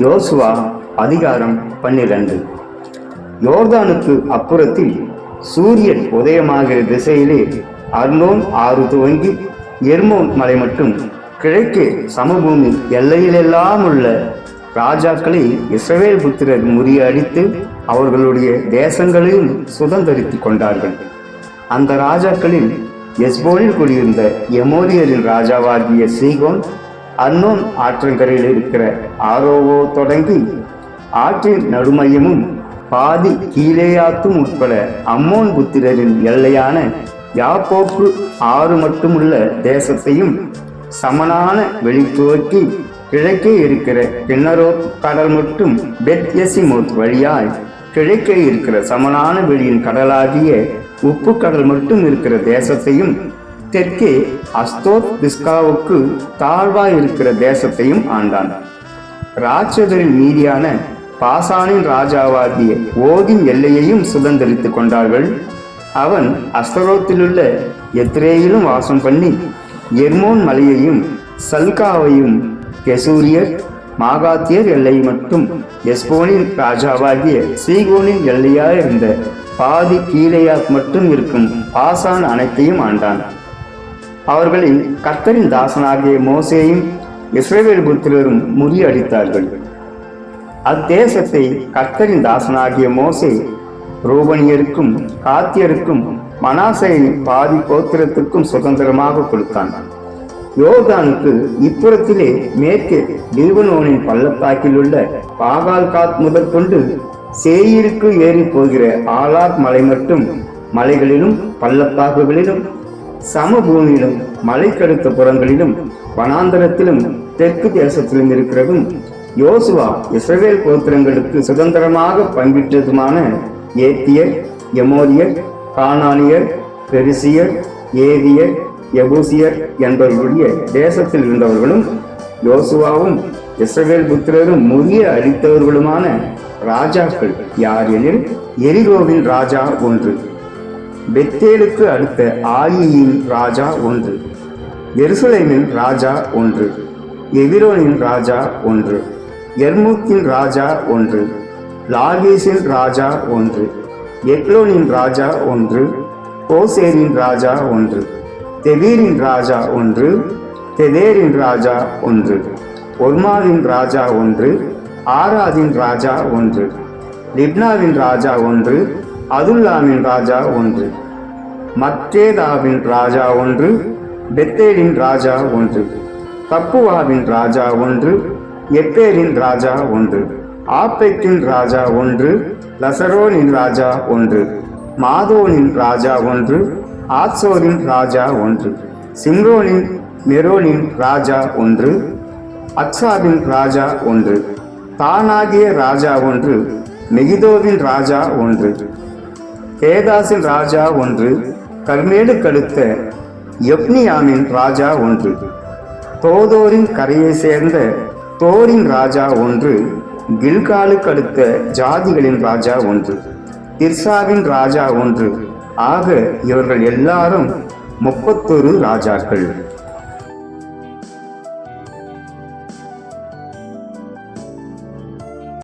யோசுவா அதிகாரம் பன்னிரண்டு. யோர்தானுக்கு அப்புறத்தில் சூரியன் உதயமாகிற திசையிலே அர்னோன் ஆறு துவங்கி எர்மோன் மலை மட்டும் கிழக்கே சமபூமி எல்லையிலெல்லாம் உள்ள ராஜாக்களை இஸ்ரவேல் புத்திரர் முறியடித்து அவர்களுடைய தேசங்களையும் சுதந்தரித்துக் கொண்டார்கள். அந்த ராஜாக்களில் எஸ்போனில் குடியிருந்த எமோரியரின் ராஜாவாகிய சீகோன் அன்னோன் ஆற்றங்கரையில் இருக்கிற ஆரோவோ தொடங்கி ஆற்றின் நடுமையமும் பாதி கீழேயாத்தும் உட்பட அம்மோன் புத்திரரின் எல்லையான யாப்போக்கு ஆறு மட்டுமுள்ள தேசத்தையும் சமனான வெளித்துவக்கி கிழக்கே இருக்கிற கிண்ணரோத் கடல் மட்டும் பெத்யசிமோத் வழியாய் கிழக்கே இருக்கிற சமனான வெளியின் கடலாகிய உப்பு கடல் மட்டும் இருக்கிற தேசத்தையும் தெற்கே அஸ்தோத் திஸ்காவுக்கு தாழ்வாய் இருக்கிற தேசத்தையும் ஆண்டான். ராட்சதரின் மீதியான பாசானின் ராஜாவாகிய ஓதின் எல்லையையும் சுதந்திரித்துக் கொண்டார்கள். அவன் அஸ்தரோத்திலுள்ள எத்ரேயிலும் வாசம் பண்ணி எர்மோன் மலையையும் சல்காவையும் கெசூரியர் மாகாத்தியர் எல்லை மட்டும் எஸ்போனின் ராஜாவாகிய சீகோனின் எல்லையாயிருந்த பாதி கீழையாத் மட்டும் இருக்கும் பாசான் அனைத்தையும் ஆண்டான். அவர்களில் கர்த்தரின் தாசனாகிய மோசேயும் இஸ்ரவேல் புத்திரரும் முறியடித்தார்கள். அத்தேசத்தை கர்த்தரின் தாசனாகிய மோசே ரூபனியருக்கும் காத்தியருக்கும் மனாசையின் பாதி கோத்திரத்துக்கும் சுதந்திரமாக கொடுத்தான். யோர்தானுக்கு இப்புறத்திலே மேற்கே லீபனோனின் பள்ளத்தாக்கில் உள்ள பாகால் காத் முதற்கொண்டு சேயிருக்கு ஏறி போகிற ஆலாத் மலை மட்டும் மலைகளிலும் பள்ளத்தாக்குகளிலும் சமபூமியிலும் மலைக்கடுத்த புறங்களிலும் வனாந்தரத்திலும் தெற்கு தேசத்திலும் இருக்கிறதும் யோசுவா இஸ்ரவேல் கோத்திரங்களுக்கு சுதந்திரமாக பங்கிட்டதுமான ஏத்தியர் எமோரியர் கானானியர் பெரிசியர் ஏவியர் எபூசியர் என்பவர்களுடைய தேசத்தில் இருந்தவர்களும் யோசுவாவும் இஸ்ரவேல் புத்திரரும் முறிய அழித்தவர்களுமான ராஜாக்கள் யார் எனில் எரிகோவின் ராஜா ஒன்று. பெத்தேலுக்கு அடுத்த ஆயியின் ராஜா ஒன்று எருசலேமின் ராஜா ஒன்று எவிரோனின் ராஜா ஒன்று எர்முத்தின் ராஜா ஒன்று லாகேஷின் ராஜா ஒன்று எக்லோனின் ராஜா ஒன்று கோசேரின் ராஜா ஒன்று தெவீரின் ராஜா ஒன்று தெதேரின் ராஜா ஒன்று ஒர்மாவின் ராஜா ஒன்று ஆராதின் ராஜா ஒன்று லிப்னாவின் ராஜா ஒன்று அதுல்லாமின் ராஜா ஒன்று மத்தேதாவின் ராஜா ஒன்று பெத்தேலின் ராஜா ஒன்று தப்புவாவின் ராஜா ஒன்று எப்பேரின் ராஜா ஒன்று ஆப்பெக்கின் ராஜா ஒன்று லசரோனின் ராஜா ஒன்று மாதோனின் ராஜா ஒன்று ஆத்சோரின் ராஜா ஒன்று சிம்ரோனின் மெரோனின் ராஜா ஒன்று அக்ஸாவின் ராஜா ஒன்று தானாகிய ராஜா ஒன்று மெகிதோவின் ராஜா ஒன்று கேதாசின் ராஜா ஒன்று கர்மேடு கடுத்த எப்னியாமின் ராஜா ஒன்று தோதோரின் கரையை சேர்ந்த தோரின் ராஜா ஒன்று கில்காலுக்கு அடுத்த ஜாதிகளின் ராஜா ஒன்று திர்சாவின் ராஜா ஒன்று. ஆக இவர்கள் எல்லாரும் முப்பத்தொரு ராஜாக்கள்.